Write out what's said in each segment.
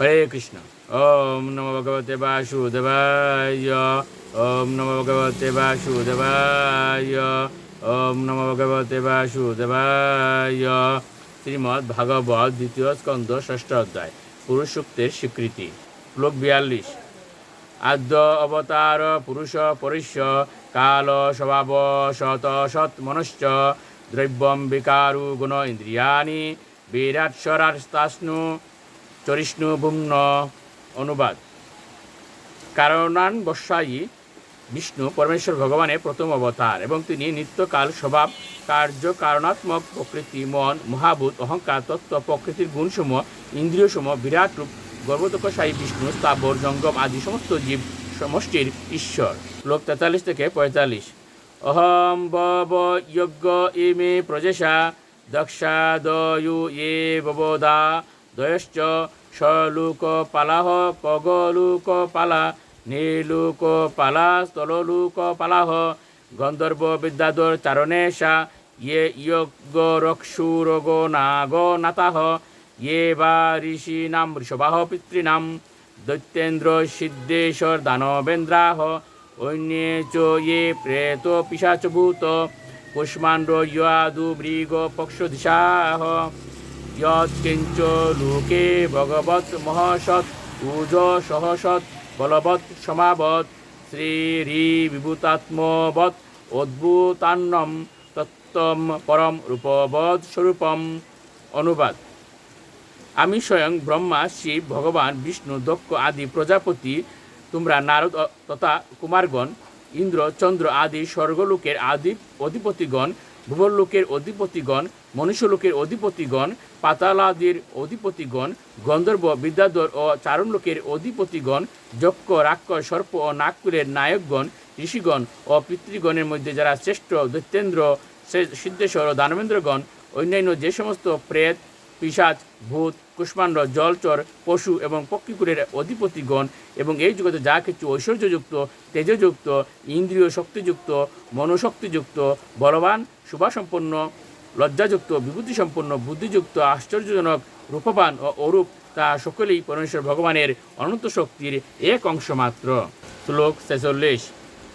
হরে কৃষ্ণ। ওম নম ভগবতে বাসুদেবায়, ওম নম ভগবতে বাসুদেবায়, ওম নম ভগবতে বাসুদেবায়। শ্রীমদ্ ভাগবত দ্বিতীয় স্কন্ধ ষষ্ঠ অধ্যায় পুরুষ সূক্তের স্বীকৃতি, শ্লোক বিয়াল্লিশ। আদ্য অবতার পুরুষ পরিষ্য কাল স্বভাব শত সৎ মনশ্চ দ্রব্যম বিকারু গুণ ইন্দ্রিয়ানি বিরাটস্বরাস্তাস্নু চরিষ্ণু ভুম্ন অনুবাদ। কারণান বর্ষায়ী বিষ্ণু পরমেশ্বর ভগবানের প্রথম অবতার এবং তিনি নিত্যকাল স্বভাব, কার্য, কারণাত্মক প্রকৃতি, মন, মহাভূত, অহংকার, তত্ত্ব, প্রকৃতির গুণসমূহ, ইন্দ্রিয়সমূহ, বিরাট রূপ, গর্ভতকশায়ী বিষ্ণু, স্থাবর, জঙ্গম আদি সমস্ত জীব সমষ্টির ঈশ্বর। লোক তেতাল্লিশ থেকে পঁয়তাল্লিশ। অহম বব যজ্ঞ ইমে প্রজেশা দক্ষা দয়ু এ ববোদা দয়শ্চ সলুক পালাহ কগলুক পালা নীলুক পালা স্থললুক পালাহ গন্ধর্ব বিদ্যাধর চারণেশা ইয়ে যজ্ঞ রক্ষুরগ নাগ নাতাহ ইয়ে বা ঋষীনাম ঋষভাহ পিতৃনাম, দৈত্যেন্দ্র সিদ্ধেশ্বর দানবেন্দ্রাহ, অন্যে চ ইয়ে প্রেত পিশাচভূত, কুষ্মাণ্ড ইয়াদু মৃগ পক্ষদিশাহ। यत्किञ्च लोके भगवत् महसत् ऊज सहसत् बलवत् समावत् श्रीरिविभूतात्मवत् অদ্ভুতান্নম তত্ত্বম পরম রূপবৎ স্বরূপম অনুবাদ আমি স্বয়ং ব্রহ্মা শিব ভগবান বিষ্ণু দক্ষ আদি প্রজাপতি তোমরা নারদ অ- তথা কুমারগণ ইন্দ্র চন্দ্র আদি স্বর্গলোকের আদি অধিপতিগণ ভুবনলোকের অধিপতিগণ, মনুষ্যলোকের অধিপতিগণ, পাতালাদির অধিপতিগণ, গন্ধর্ব, বিদ্যাধর ও চারণলোকের অধিপতিগণ, যক্ষ রাক্ষস সর্প ও নাগপুরের নায়কগণ, ঋষিগণ ও পিতৃগণের মধ্যে যারা শ্রেষ্ঠ দৈত্যেন্দ্র সিদ্ধেশ্বর ও দানবেন্দ্রগণ, অন্যান্য যে সমস্ত প্রেত পিসাচ ভূত কুষ্মাণ্ড জলচর, পশু এবং পক্ষীকুলের অধিপতিগণ এবং এই জগতে যা কিছু ঐশ্বর্যযুক্ত, তেজযুক্ত, ইন্দ্রিয় শক্তিযুক্ত, মনোশক্তিযুক্ত, বলবান, শুভাসম্পন্ন, লজ্জাযুক্ত বিভূতিসম্পন্ন বুদ্ধিযুক্ত, আশ্চর্যজনক, রূপবান ও অরূপ, তা সকলেই পরমেশ্বর ভগবানের অনন্ত শক্তির এক অংশ মাত্র শ্লোক ছেচল্লিশ।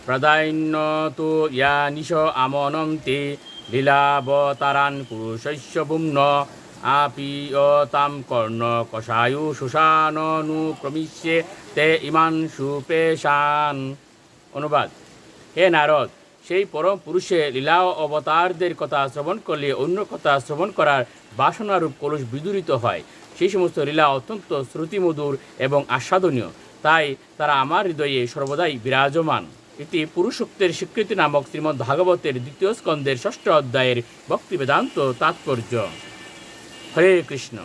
প্রাধান্য তো ইয়া নিশ লীলাবতারান পুরুষস্য বুম্ন আপীয়তাম কর্ণ কষায়ু সুষাননু প্রমিষ্যে তে ইমান সুপেশান অনুবাদ হে নারদ, সেই পরম পুরুষে লীলা অবতারদের কথা শ্রবণ করলে অন্য কথা শ্রবণ করার বাসনারূপ কলুষ বিদূরিত হয়। সেই সমস্ত লীলা অত্যন্ত শ্রুতিমধুর এবং আস্বাদনীয়। তাই তারা আমার হৃদয়ে সর্বদাই বিরাজমান। এটি পুরুষোক্তের স্বীকৃতি নামক শ্রীমদ্ ভাগবতের দ্বিতীয় স্কন্ধের ষষ্ঠ অধ্যায়ের ভক্তি বেদান্ত তাৎপর্য। হরে কৃষ্ণ।